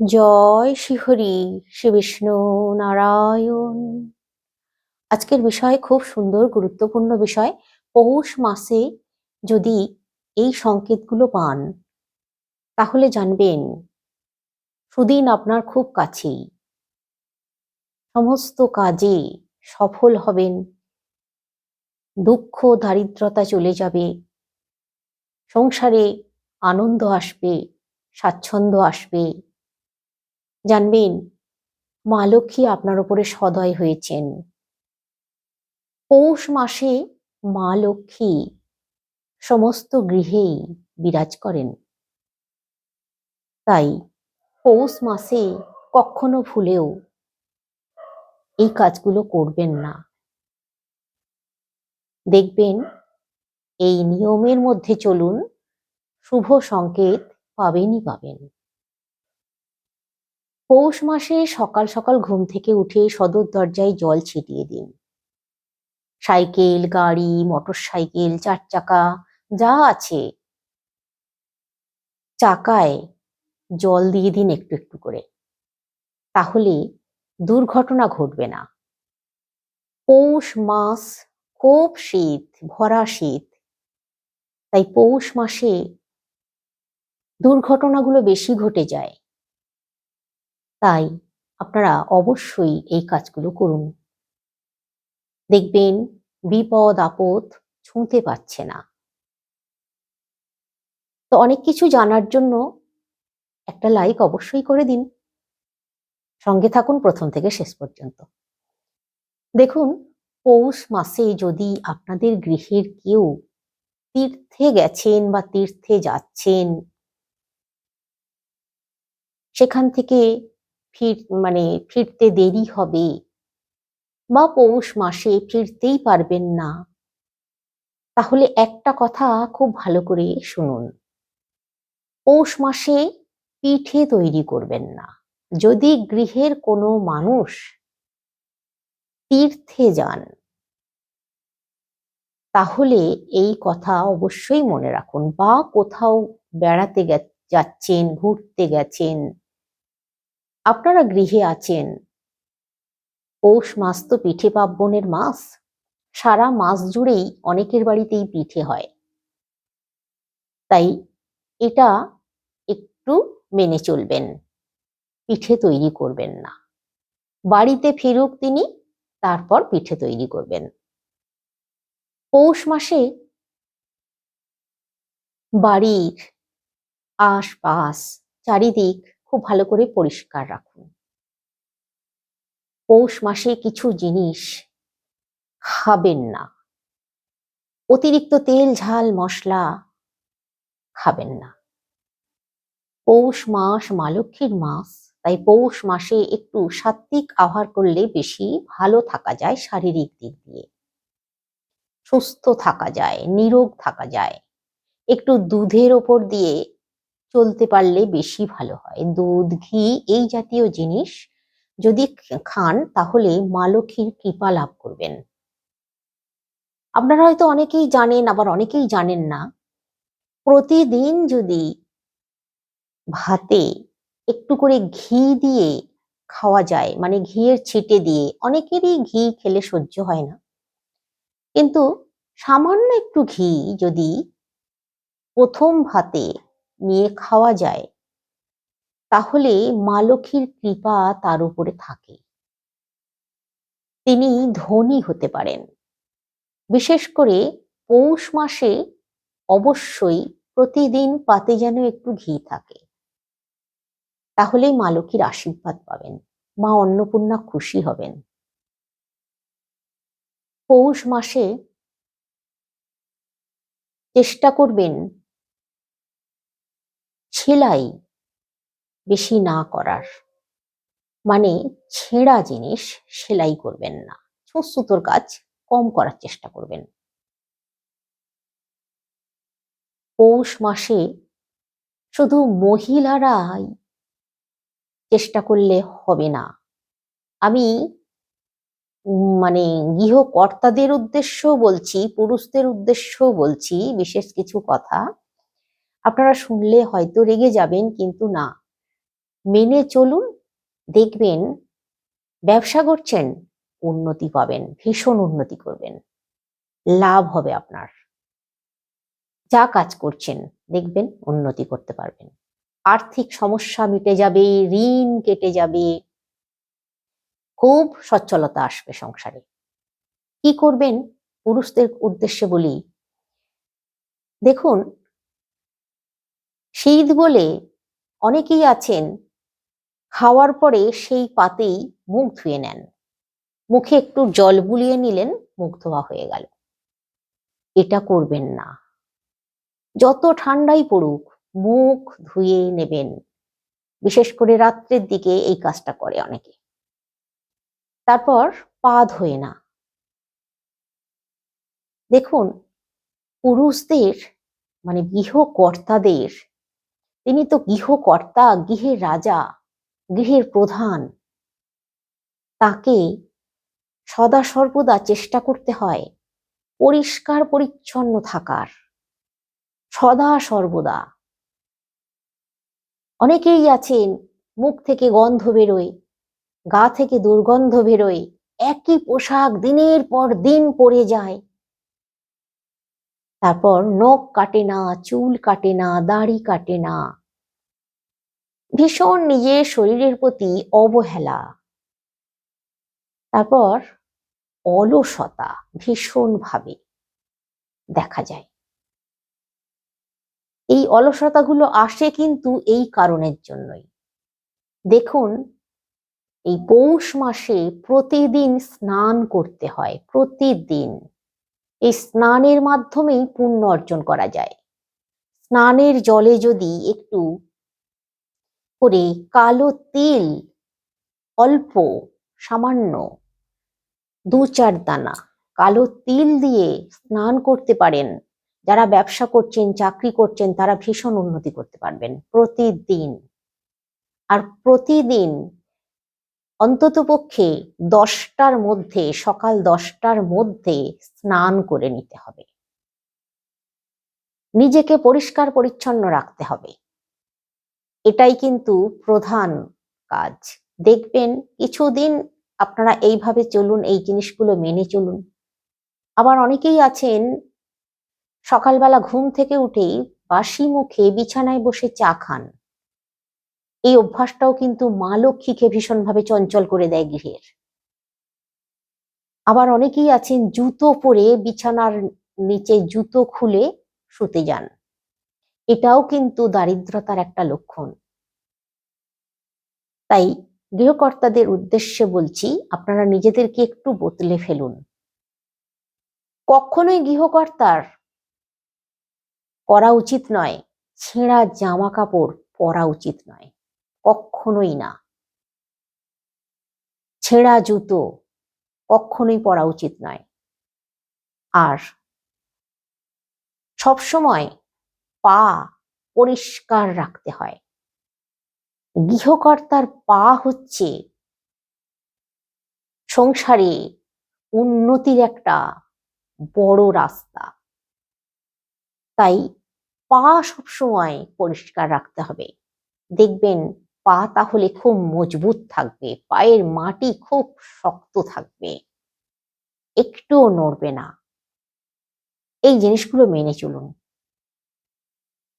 জয় শ্রীহরি শ্রী বিষ্ণু নারায়ণ। আজকের বিষয় খুব সুন্দর, গুরুত্বপূর্ণ বিষয়, পৌষ মাসে যদি এই সংকেতগুলো পান, তাহলে জানবেন, সুদিন আপনার খুব কাছেই। সমস্ত কাজে সফল হবেন, দুঃখ, দারিদ্রতা চলে যাবে, সংসারে আনন্দ আসবে, স্বাচ্ছন্দ্য আসবে। জানবেন, মা লক্ষ্মী আপনার উপরে সদয় হয়েছেন। পৌষ মাসে মা লক্ষ্মী সমস্ত গৃহেই বিরাজ করেন। তাই পৌষ মাসে কখনো ভুলেও এই কাজগুলো করবেন না। দেখবেন, এই নিয়মের মধ্যে চলুন, শুভ সংকেত পাবেনই পাবেন। পৌষ মাসে সকাল সকাল ঘুম থেকে উঠে সদর দরজায় জল ছিটিয়ে দিন। সাইকেল, গাড়ি মোটর সাইকেল চার চাকা, যা আছে। চাকায় জল দিয়ে দিন একটু একটু করে। তাহলে দুর্ঘটনা ঘটবে না। পৌষ মাস খুব শীত, ভরা শীত। তাই পৌষ মাসে দুর্ঘটনাগুলো বেশি ঘটে যায়। তাই আপনারা অবশ্যই এই কাজগুলো করুন। দেখবেন বিপদ, আপদ ছুঁতে পারছে না। তো অনেক কিছু জানার জন্য একটা লাইক অবশ্যই করে দিন। সঙ্গে থাকুন প্রথম থেকে শেষ পর্যন্ত। দেখুন, পৌষ মাসে যদি আপনাদের গৃহের কেউ তীর্থে গেছেন বা তীর্থে যাচ্ছেন, সেখান থেকে ফির মানে ফিরতে দেরি হবে। বা পৌষ মাসে ফিরতেই পারবেন না। তাহলে একটা কথা খুব ভালো করে শুনুন। পৌষ মাসে পিঠে তৈরি করবেন না। যদি গৃহের কোনো মানুষ তীর্থে যান, তাহলে এই কথা অবশ্যই মনে রাখুন। বা কোথাও বেড়াতে যাচ্ছেন, ঘুরতে গেছেন আপনারা গৃহে আছেন। পৌষ মাস তো পিঠে পার্বণের মাস। সারা মাস জুড়েই অনেকের বাড়িতেই পিঠে হয়। তাই এটা একটু মেনে চলবেন। পিঠে তৈরি করবেন না। বাড়িতে ফিরুক তিনি, তারপর পিঠে তৈরি করবেন। পৌষ মাসে বাড়ির আশপাশ চারিদিক খুব ভালো করে পরিষ্কার রাখুন। পৌষ মাসে কিছু জিনিস খাবেন না। অতিরিক্ত তেল, ঝাল, মশলা খাবেন না। পৌষ মাস মা লক্ষ্মীর মাস, তাই পৌষ মাসে একটু সাত্বিক আহার করলে বেশি ভালো থাকা যায় শারীরিক দিক দিয়ে। সুস্থ থাকা যায়, নিরোগ থাকা যায়। একটু দুধের ওপর দিয়ে চলতে পারলে বেশি ভালো হয়। দুধ, ঘি এই জাতীয় জিনিস যদি খান তাহলে মা লক্ষ্মীর কৃপা লাভ করবেন। আপনারা হয়তো অনেকেই জানেন, আবার অনেকেই জানেন না, প্রতিদিন যদি ভাতে একটু করে ঘি দিয়ে খাওয়া যায় মানে ঘিয়ের ছিটে দিয়ে, অনেকেরই ঘি খেলে সহ্য হয় না। কিন্তু সামান্য একটু ঘি যদি প্রথম ভাতে নিয়ে খাওয়া যায়, তাহলে মা লক্ষ্মীর কৃপা তার উপরে থাকে। তিনি ধনী হতে পারেন। বিশেষ করে পৌষ মাসে অবশ্যই প্রতিদিন পাতে যেন একটু ঘি থাকে। তাহলেই মা লক্ষ্মীর আশীর্বাদ পাবেন, মা অন্নপূর্ণা খুশি হবেন। পৌষ মাসে চেষ্টা করবেন সেলাই বেশি না করার। মানে ছেঁড়া জিনিস সেলাই করবেন না। সুতোর কাজ কম করার চেষ্টা করবেন। পৌষ মাসে শুধু মহিলারাই চেষ্টা করলে হবে না। আমি মানে গৃহকর্তাদের উদ্দেশ্য বলছি, পুরুষদের উদ্দেশ্য বলছি, বিশেষ কিছু কথা। আপনারা শুনলে হয়তো রেগে যাবেন, কিন্তু না। মেনে চলুন, দেখবেন ব্যবসা করছেন, উন্নতি পাবেন, ভীষণ উন্নতি করবেন। লাভ হবে আপনার। যা কাজ করছেন, দেখবেন উন্নতি করতে পারবেন। আর্থিক সমস্যা মিটে যাবে, ঋণ কেটে যাবে। খুব সচ্ছলতা আসবে সংসারে। কি করবেন? পুরুষদের উদ্দেশ্যে বলি, দেখুন শীত বলে অনেকেই আছেন, খাওয়ার পরে সেই পাতেই মুখ ধুয়ে নেন। মুখে একটু জল বুলিয়ে নিলেন, মুখ ধোয়া হয়ে গেল। এটা করবেন না। যত ঠান্ডাই পড়ুক, মুখ ধুয়ে নেবেন। বিশেষ করে রাত্রের দিকে এই কাজটা করে অনেকে। তারপর পা ধোয়ে না। দেখুন, পুরুষদের মানে গৃহকর্তাদের তিনি তো গৃহকর্তা, গৃহের রাজা, গৃহের প্রধান। তাকে সদা সর্বদা চেষ্টা করতে হয়, পরিষ্কার পরিচ্ছন্ন থাকার, সদা সর্বদা। অনেকেই আছেন, মুখ থেকে গন্ধ বেরোয়, গা থেকে দুর্গন্ধ বেরোয়, একই পোশাক দিনের পর দিন পরে যায় তারপর নখ কাটে না, চুল কাটে না, দাড়ি কাটে না। ভীষণ নিজের শরীরের প্রতি অবহেলা। তারপর অলসতা ভীষণ ভাবে দেখা যায়। এই অলসতাগুলো আসে কিন্তু এই কারণের জন্যই। দেখুন, এই পৌষ মাসে প্রতিদিন স্নান করতে হয়, প্রতিদিন। এই স্নানের মাধ্যমেই পুণ্য অর্জন করা যায়। স্নানের জলে যদি একটু করে কালো তেল, অল্প, সামান্য দু চার দানা কালো তিল দিয়ে স্নান করতে পারেন। যারা ব্যবসা করছেন, চাকরি করছেন, তারা ভীষণ উন্নতি করতে পারবেন প্রতিদিন। আর প্রতিদিন অন্তত পক্ষে দশটার মধ্যে, সকাল দশটার মধ্যে স্নান করে নিতে হবে। নিজেকে পরিষ্কার পরিচ্ছন্ন রাখতে হবে। এটাই কিন্তু প্রধান কাজ। দেখবেন কিছুদিন আপনারা এইভাবে চলুন, এই জিনিসগুলো মেনে চলুন। আবার অনেকেই আছেন, সকালবেলা ঘুম থেকে উঠেই বাসি মুখে বিছানায় বসে চা খান। এই অভ্যাসটাও কিন্তু মা লক্ষ্মীকে ভীষণভাবে চঞ্চল করে দেয় গৃহের। আবার অনেকেই আছেন জুতো পরে বিছানার নিচে জুতো খুলে শুতে যান। এটাও কিন্তু দারিদ্রতার একটা লক্ষণ। তাই গৃহকর্তাদের উদ্দেশ্যে বলছি, আপনারা নিজেদেরকে একটু বদলে ফেলুন। কখনোই গৃহকর্তার করা উচিত নয়, ছেঁড়া জামা কাপড় পরা উচিত নয়। কখনোই না। ছেঁড়া জুতো কখনোই পরা উচিত নয়। আর সবসময় পা পরিষ্কার রাখতে হয়। গৃহকর্তার পা হচ্ছে সংসারে উন্নতির একটা বড় রাস্তা। তাই পা সবসময় পরিষ্কার রাখতে হবে। দেখবেন পা তাহলে খুব মজবুত থাকবে, পায়ের মাটি খুব শক্ত থাকবে। একটুও নড়বে না। এই জিনিসগুলো মেনে চলুন।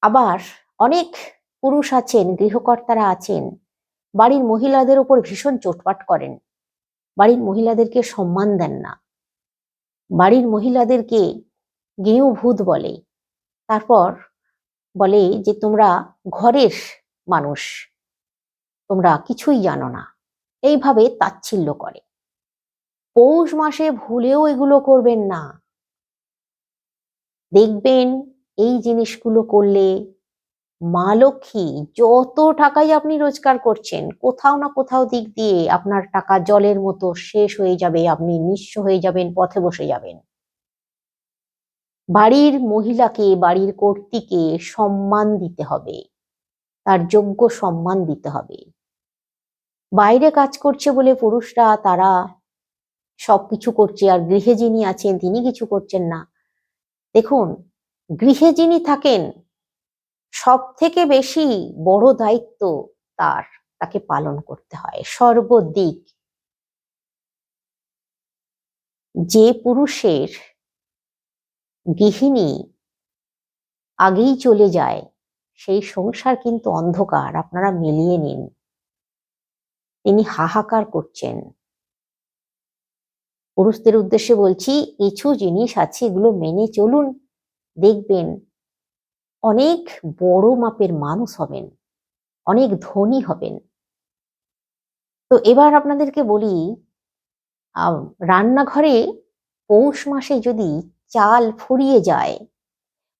আবার অনেক পুরুষ আছেন, গৃহকর্তারা আছেন, বাড়ির মহিলাদের উপর ভীষণ চোটপাট করেন। বাড়ির মহিলাদেরকে সম্মান দেন না। বাড়ির মহিলাদেরকে গৃহভূত বলে। তারপর বলে যে, তোমরা ঘরের মানুষ। তোমরা কিছুই জানো না। এইভাবে তাচ্ছিল্য করে। পৌষ মাসে ভুলেও এগুলো করবেন না। দেখবেন এই জিনিসগুলো করলে মা লক্ষ্মী যত টাকাই আপনি রোজগার করছেন, কোথাও না কোথাও দিক দিয়ে আপনার টাকা জলের মতো শেষ হয়ে যাবে, আপনি নিঃস্ব হয়ে যাবেন, পথে বসে যাবেন। বাড়ির মহিলাকে, বাড়ির কর্ত্রীকে সম্মান দিতে হবে। তার যোগ্য সম্মান দিতে হবে। বাইরে কাজ করছে বলে পুরুষরা, তারা সবকিছু করছে আর গৃহে যিনি আছেন, তিনি কিছু করছেন না। দেখুন, গৃহে যিনি থাকেন সব থেকে বেশি বড় দায়িত্ব তার, তাকে পালন করতে হয়। সর্বদিক যে পুরুষের গৃহিণী আগেই চলে যায়, সেই সংসার কিন্তু অন্ধকার। আপনারা মিলিয়ে নিন। তিনি হাহাকার করছেন। পুরুষদের উদ্দেশ্যে বলছি, কিছু জিনিস আছে, এগুলো মেনে চলুন। দেখবেন, অনেক বড় মাপের মানুষ হবেন, অনেক ধনী হবেন। তো এবার আপনাদেরকে বলি রান্নাঘরে পৌষ মাসে যদি চাল ফুরিয়ে যায়,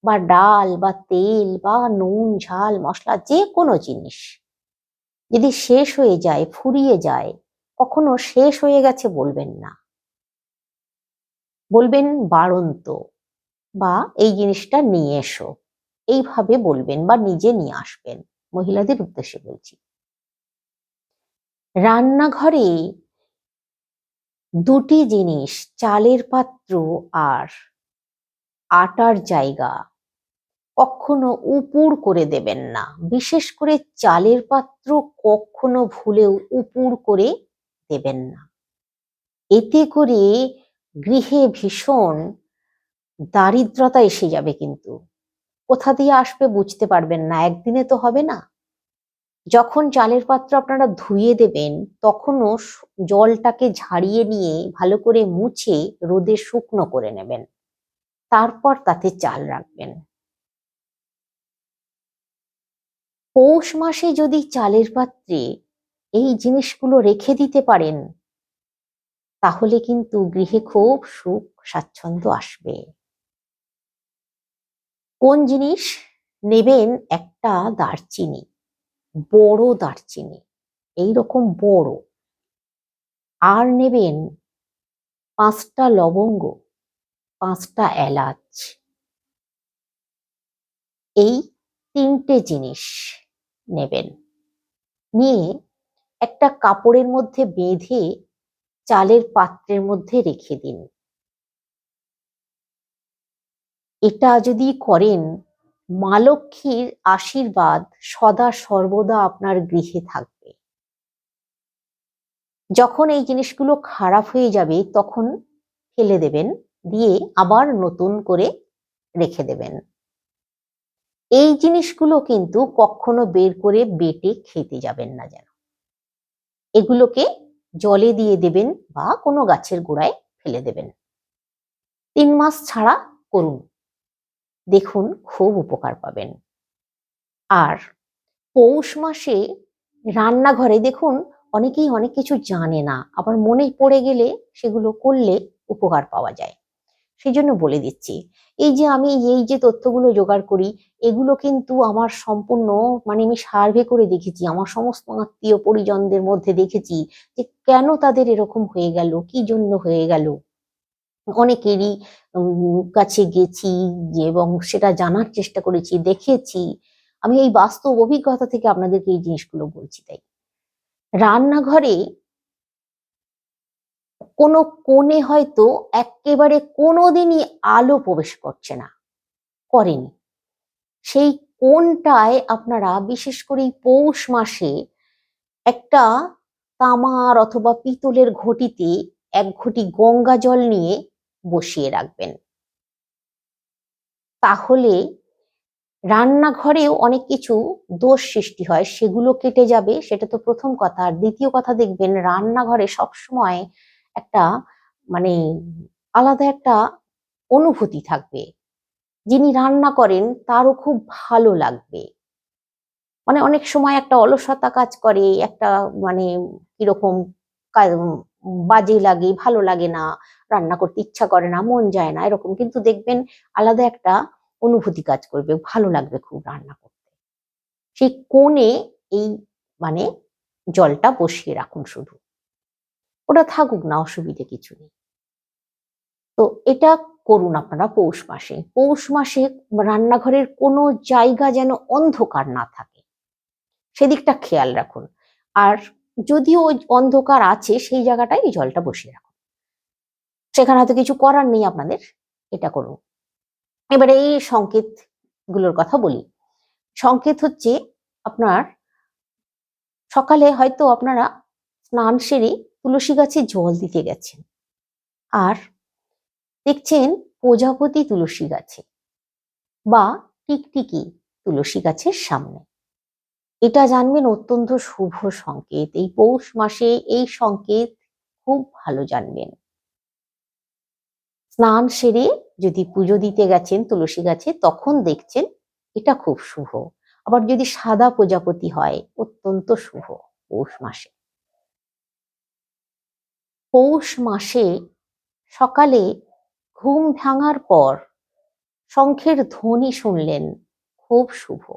বা ডাল, বা তেল, বা নুন, ঝাল, মশলা, যে কোনো জিনিস যদি শেষ হয়ে যায়, ফুরিয়ে যায়, কখনো শেষ হয়ে গেছে বলবেন না। বলবেন, বাড়ন্ত বা, এই জিনিসটা নিয়ে এসো। এইভাবে বলবেন বা নিজে নিয়ে আসবেন, মহিলাদের উদ্দেশ্যে বলছি। রান্নাঘরে দুটি জিনিস, চালের পাত্র আর আটার জায়গা কখনো উপুর করে দেবেন না। বিশেষ করে চালের পাত্র কখনো ভুলেও উপুর করে দেবেন না। এতে করে গৃহে ভীষণ দারিদ্রতা এসে যাবে কিন্তু। কোথা দিয়ে আসবে বুঝতে পারবেন না, একদিনে তো হবে না। যখন চালের পাত্র আপনারা ধুয়ে দেবেন, তখনও জলটাকে ঝাড়িয়ে নিয়ে ভালো করে মুছে রোদে শুকনো করে নেবেন। তারপর তাতে চাল রাখবেন। পৌষ মাসে যদি চালের পাত্রে এই জিনিসগুলো রেখে দিতে পারেন, তাহলে কিন্তু গৃহে খুব সুখ স্বাচ্ছন্দ্য আসবে। কোন জিনিস নেবেন? একটা দারচিনি, বড় দারচিনি এই রকম বড়। আর নেবেন পাঁচটা লবঙ্গ, পাঁচটা এলাচ। এই তিনটে জিনিস নেবেন। নিয়ে একটা কাপড়ের মধ্যে বেঁধে চালের পাত্রের মধ্যে রেখে দিন। এটা যদি করেন, মা লক্ষ্মীর আশীর্বাদ সদা সর্বদা আপনার গৃহে থাকবে। যখন এই জিনিসগুলো খারাপ হয়ে যাবে, তখন ফেলে দেবেন, দিয়ে আবার নতুন করে রেখে দেবেন। এই জিনিসগুলো কিন্তু কখনো বের করে বেটে খেতে যাবেন না যেন। এগুলোকে জলে দিয়ে দেবেন বা কোনো গাছের গোড়ায় ফেলে দেবেন। তিন মাস ছাড়া করুন। দেখুন, খুব উপকার পাবেন। আর পৌষ মাসে রান্নাঘরে দেখুন, অনেকেই অনেক কিছু জানে না। আবার মনে পড়ে গেলে সেগুলো করলে উপকার পাওয়া যায়। সেই জন্য বলে দিচ্ছি। এই যে আমি এই যে তথ্যগুলো জোগাড় করি, এগুলো কিন্তু আমার সম্পূর্ণ মানে আমি সার্ভে করে দেখেছি, আমার সমস্ত আত্মীয় পরিজনদের মধ্যে দেখেছি যে কেন তাদের এরকম হয়ে গেল, কি জন্য হয়ে গেল। অনেকেরই কাছে গেছি এবং সেটা জানার চেষ্টা করেছি, দেখেছি। আমি এই বাস্তব অভিজ্ঞতা থেকে আপনাদেরকে এই জিনিসগুলো বলছি তাই। রান্নাঘরে কোনো কোণে হয়তো একেবারে কোনোদিনই আলো প্রবেশ করছে না, করেনি। সেই কোণটায় আপনারা বিশেষ করে পৌষ মাসে একটা তামার অথবা পিতলের ঘটিতে এক ঘটি গঙ্গা জল নিয়ে বসিয়ে রাখবেন। তাহলে রান্নাঘরেও অনেক কিছু দোষ সৃষ্টি হয়, সেগুলো কেটে যাবে, সেটা তো প্রথম কথা। আর দ্বিতীয় কথা দেখবেন, রান্নাঘরে সবসময় একটা মানে আলাদা একটা অনুভূতি থাকবে। যিনি রান্না করেন তারও খুব ভালো লাগবে। মানে অনেক সময় একটা অলসতা কাজ করে, একটা মানে কীরকম বাজে লাগে, ভালো লাগে না, রান্না করতে ইচ্ছা করে না, মন যায় না, এরকম। কিন্তু দেখবেন আলাদা একটা অনুভূতি কাজ করবে, ভালো লাগবে খুব রান্না করতে। সেই কোণে এই মানে জলটা বসিয়ে রাখুন শুধু। ওটা থাকুক না, অসুবিধে কিছু নেই। তো এটা করুন আপনারা পৌষ মাসে। পৌষ মাসে রান্নাঘরের কোনো জায়গা যেন অন্ধকার না থাকে। সেদিকটা খেয়াল রাখুন। আর যদিও অন্ধকার আছে, সেই জায়গাটায় এই জলটা বসিয়ে রাখুন। সেখানে হয়তো কিছু করার নেই আপনাদের, এটা করুন। এবারে এই সংকেতগুলোর কথা বলি। সংকেত হচ্ছে আপনার সকালে হয়তো আপনারা স্নান সেরে তুলসী গাছে জল দিতে গেছেন। আর দেখছেন প্রজাপতি তুলসী গাছে বা টিকটিকি তুলসী গাছের সামনে। এটা জানবেন অত্যন্ত শুভ সংকেত। এই পৌষ মাসে এই সংকেত খুব ভালো জানবেন। স্নান সেরে যদি পুজো দিতে গেছেন তুলসী গাছে, তখন দেখছেন এটা খুব শুভ। আবার যদি সাদা প্রজাপতি হয়, অত্যন্ত শুভ পৌষ মাসে। পৌষ মাসে সকালে ঘুম ভাঙার পর শঙ্খের ধ্বনি শুনলেন। খুব শুভ।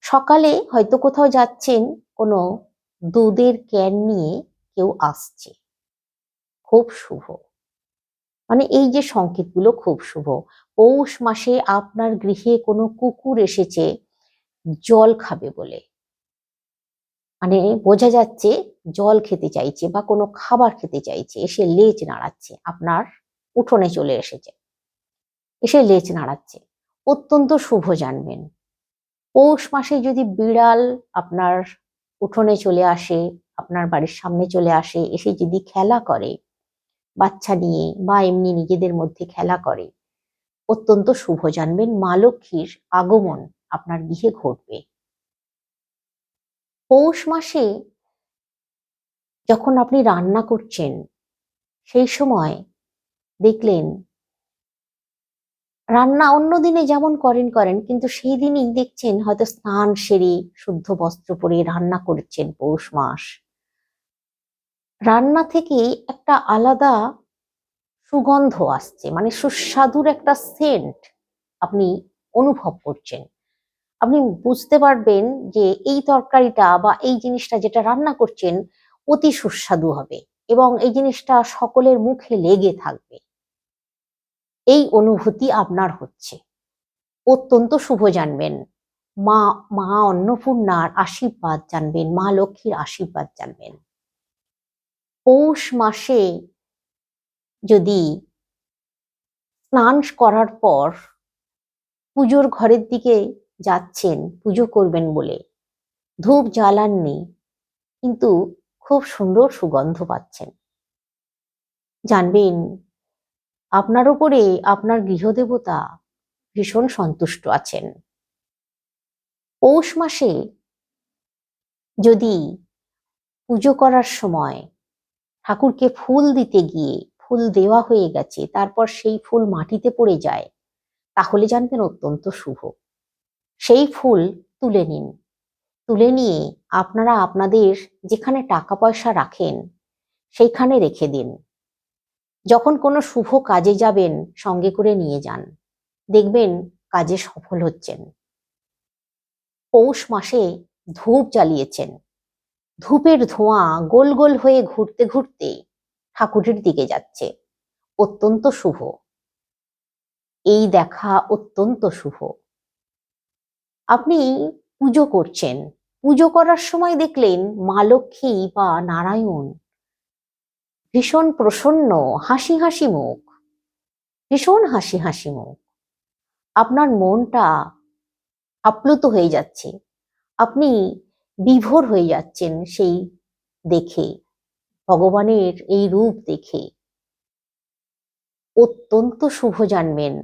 সকালে হয়তো কোথাও যাচ্ছেন, কোনো দুধের ক্যান নিয়ে কেউ আসছে। খুব শুভ। মানে এই যে সংকেতগুলো খুব শুভ। পৌষ মাসে আপনার গৃহে কোনো কুকুর এসেছে, জল খাবে বলে। মানে বোঝা যাচ্ছে জল খেতে চাইছে বা কোনো খাবার খেতে চাইছে, এসে লেজ নাড়াচ্ছে, আপনার উঠোনে চলে এসেছে। এসে লেজ নাড়াচ্ছে। অত্যন্ত শুভ জানবেন। পৌষ মাসে যদি বিড়াল আপনার উঠোনে চলে আসে, আপনার বাড়ির সামনে চলে আসে, এসে যদি খেলা করে, বাচ্চা নিয়ে বা এমনি নিজেদের মধ্যে খেলা করে, অত্যন্ত শুভ জানবেন। মা লক্ষ্মীর আগমন আপনার গৃহে ঘটবে। পৌষ মাসে যখন আপনি রান্না করছেন, সেই সময় দেখলেন, রান্না অন্য দিনে যেমন করেন করেন, কিন্তু সেই দিনই দেখছেন হয়তো স্নান সেরে শুদ্ধ বস্ত্র পরে রান্না করছেন পৌষ মাস। রান্না থেকে একটা আলাদা সুগন্ধ আসছে মানে সুস্বাদুর একটা সেন্ট আপনি অনুভব করছেন। আপনি বুঝতে পারবেন যে এই তরকারিটা বা এই জিনিসটা যেটা রান্না করছেন অতি সুস্বাদু হবে এবং এই জিনিসটা সকলের মুখে লেগে থাকবে। এই অনুভূতি আপনার হচ্ছে। অত্যন্ত শুভ জানবেন। মা মা অন্নপূর্ণার আশীর্বাদ জানবেন, মা লক্ষ্মীর আশীর্বাদ জানবেন। পৌষ মাসে যদি স্নান করার পর পুজোর ঘরের দিকে যাচ্ছেন, পুজো করবেন বলে। ধূপ জ্বালাননি, কিন্তু খুব সুন্দর সুগন্ধ পাচ্ছেন। জানবেন, আপনার উপরে আপনার গৃহদেবতা ভীষণ সন্তুষ্ট আছেন। পৌষ মাসে যদি পুজো করার সময় ঠাকুরকে ফুল দিতে গিয়ে ফুল দেওয়া হয়ে গেছে, তারপর সেই ফুল মাটিতে পড়ে যায়, তাহলে জানবেন অত্যন্ত শুভ। সেই ফুল তুলে নিন। তুলে নিয়ে আপনারা আপনাদের যেখানে টাকা পয়সা রাখেন, সেইখানে রেখে দিন। যখন কোনো শুভ কাজে যাবেন, সঙ্গে করে নিয়ে যান। দেখবেন কাজে সফল হচ্ছেন। পৌষ মাসে ধূপ জ্বালিয়েছেন। ধূপের ধোঁয়া গোল গোল হয়ে ঘুরতে ঘুরতে ঠাকুরের দিকে যাচ্ছে। অত্যন্ত শুভ। এই দেখা অত্যন্ত শুভ। আপনি পুজো করছেন। পুজো করার সময় দেখলেন মা লক্ষ্মী বা নারায়ণ। ভীষণ প্রসন্ন, হাসি হাসি মুখ। ভীষণ হাসি হাসি মুখ। আপনার মনটা আপ্লুত হয়ে যাচ্ছে। আপনি বিভোর হয়ে যাচ্ছেন সেই দেখে, ভগবানের এই রূপ দেখে। অত্যন্ত শুভ জানবেন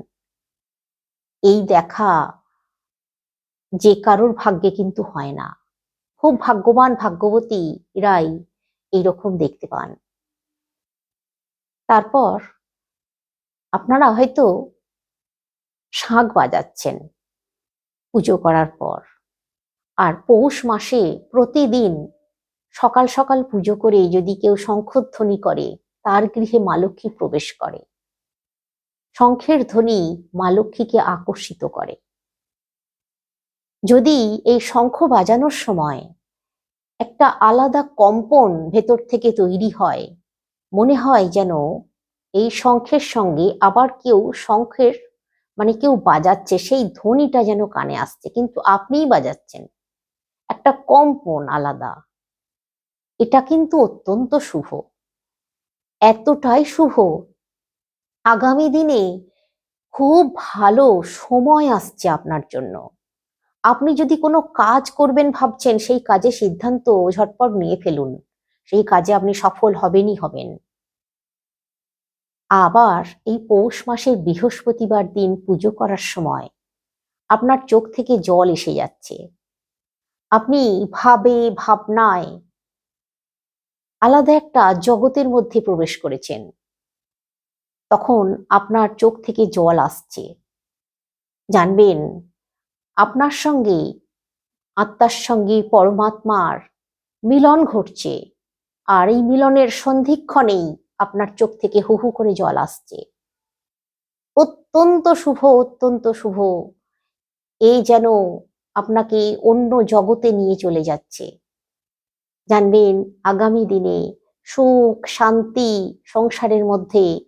এই দেখা যে কারোর ভাগ্যে কিন্তু হয় না। খুব ভাগ্যবান ভাগ্যবতী এরাই এইরকম দেখতে পান। তারপর আপনারা হয়তো শাঁখ বাজাচ্ছেন পুজো করার পর। আর পৌষ মাসে প্রতিদিন সকাল সকাল পুজো করে যদি কেউ শঙ্খধ্বনি করে, তার গৃহে মা লক্ষ্মী প্রবেশ করে। শঙ্খের ধ্বনি মা লক্ষ্মীকে আকর্ষিত করে। যদি এই শঙ্খ বাজানোর সময় একটা আলাদা কম্পন ভেতর থেকে তৈরি হয়, মনে হয় যেন এই শঙ্খের সঙ্গে আবার কেউ শঙ্খের মানে কেউ বাজাচ্ছে, সেই ধ্বনিটা যেন কানে আসছে, কিন্তু আপনিই বাজাচ্ছেন। একটা কম্পন আলাদা। এটা কিন্তু অত্যন্ত শুভ। এতটাই শুভ। আগামী দিনে খুব ভালো সময় আসছে আপনার জন্য। আপনি যদি কোনো কাজ করবেন ভাবছেন, সেই কাজে সিদ্ধান্ত ঝটপট নিয়ে ফেলুন। সেই কাজে আপনি সফল হবেনই হবেন। আবার এই পৌষ মাসের বৃহস্পতিবার দিন পুজো করার সময় আপনার চোখ থেকে জল এসে যাচ্ছে। আপনি ভাবে, ভাবনায় আলাদা একটা জগতের মধ্যে প্রবেশ করেছেন। তখন আপনার চোখ থেকে জল আসছে। জানবেন আপনার সঙ্গে আত্মার সঙ্গে পরমাত্মার মিলন ঘটছে। আর এই মিলনের সন্ধিক্ষণেই আপনার চোখ থেকে হু হু করে জল আসছে। অত্যন্ত শুভ অত্যন্ত শুভ। এই যেন আপনাকে অন্য জগতে নিয়ে চলে যাচ্ছে। জানবেন, আগামী দিনে সুখ, শান্তি সংসারের মধ্যে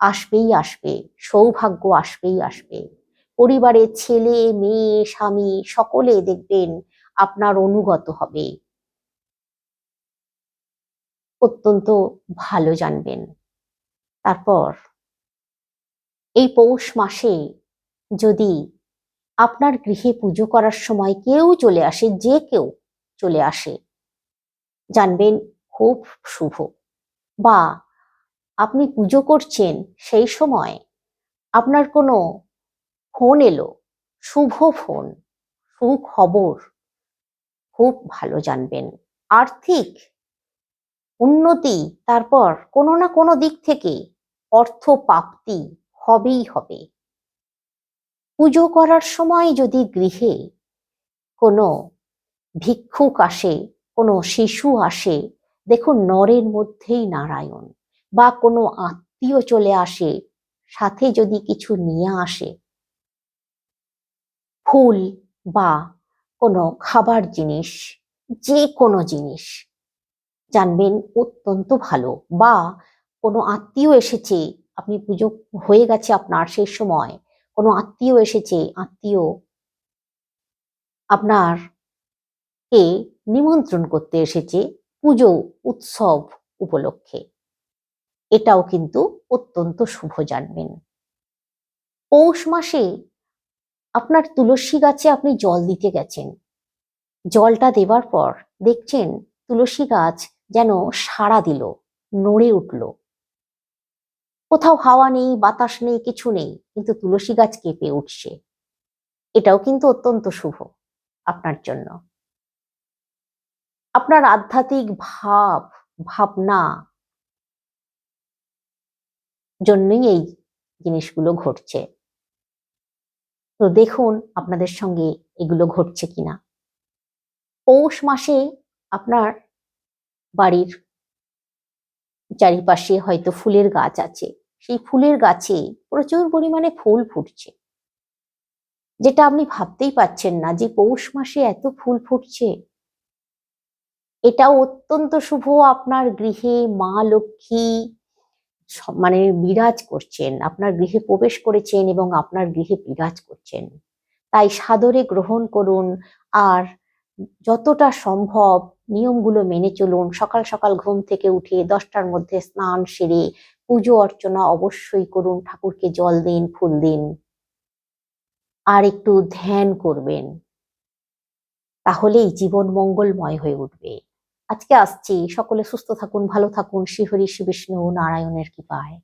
আসবেই আসবে, সৌভাগ্য আসবেই আসবে। পরিবারের ছেলে, মেয়ে, স্বামী সকলে দেখবেন আপনার অনুগত হবে। অত্যন্ত ভালো জানবেন। তারপর এই পৌষ মাসে যদি আপনার গৃহে পুজো করার সময় কেউ চলে আসে, যে কেউ চলে আসে, জানবেন খুব শুভ। বা আপনি পুজো করছেন সেই সময় আপনার কোনো ফোন এলো। শুভ ফোন, সুখবর। খুব ভালো জানবেন। আর্থিক উন্নতি, তারপর কোনো না কোনো দিক থেকে অর্থ প্রাপ্তি হবেই হবে। পুজো করার সময় যদি গৃহে কোনো ভিক্ষুক আসে, কোনো শিশু আসে, দেখুন নরের মধ্যেই নারায়ণ বা কোনো আত্মীয় চলে আসে, সাথে যদি কিছু নিয়ে আসে ফুল বা কোনো খাবার জিনিস, যে কোনো জিনিস জানবেন অত্যন্ত ভালো বা কোনো আত্মীয় এসেছে, আপনি পুজো হয়ে গেছে আপনার সেই সময়, কোনো আত্মীয় এসেছে, আত্মীয় আপনার কে নিমন্ত্রণ করতে এসেছে পুজো উৎসব উপলক্ষে। এটাও কিন্তু অত্যন্ত শুভ জানবেন। পৌষ মাসে আপনার তুলসী গাছে আপনি জল দিতে গেছেন। জলটা দেবার পর দেখছেন তুলসী গাছ যেন সাড়া দিল, নড়ে উঠল। কোথাও হাওয়া নেই, বাতাস নেই, কিছু নেই, কিন্তু তুলসী গাছ কেঁপে উঠছে। এটাও কিন্তু অত্যন্ত শুভ আপনার জন্য। আপনার আধ্যাত্মিক ভাব, ভাবনা জন্যই এই জিনিসগুলো ঘটছে। তো দেখুন আপনাদের সঙ্গে এগুলো ঘটছে কিনা। পৌষ মাসে আপনার বাড়ির চারিপাশে হয়তো ফুলের গাছ আছে। সেই ফুলের গাছে প্রচুর পরিমাণে ফুল ফুটছে। যেটা আপনি ভাবতেই পাচ্ছেন না যে পৌষ মাসে এত ফুল ফুটছে। এটা অত্যন্ত শুভ আপনার গৃহে মা লক্ষ্মী মানে বিরাজ করছেন, আপনার গৃহে প্রবেশ করেছেন এবং আপনার গৃহে বিরাজ করছেন। তাই সাদরে গ্রহণ করুন আর যতটা সম্ভব নিয়মগুলো মেনে চলুন। সকাল সকাল ঘুম থেকে উঠে দশটার মধ্যে স্নান সেরে পুজো অর্চনা অবশ্যই করুন, ঠাকুরকে জল দিন, ফুল দিন। আর একটু ধ্যান করবেন, তাহলেই জীবন মঙ্গলময় হয়ে উঠবে। আজকে আসছি। সকলে সুস্থ থাকুন ভালো থাকুন। শ্রীহরি শ্রী বিষ্ণু নারায়ণের কৃপায়।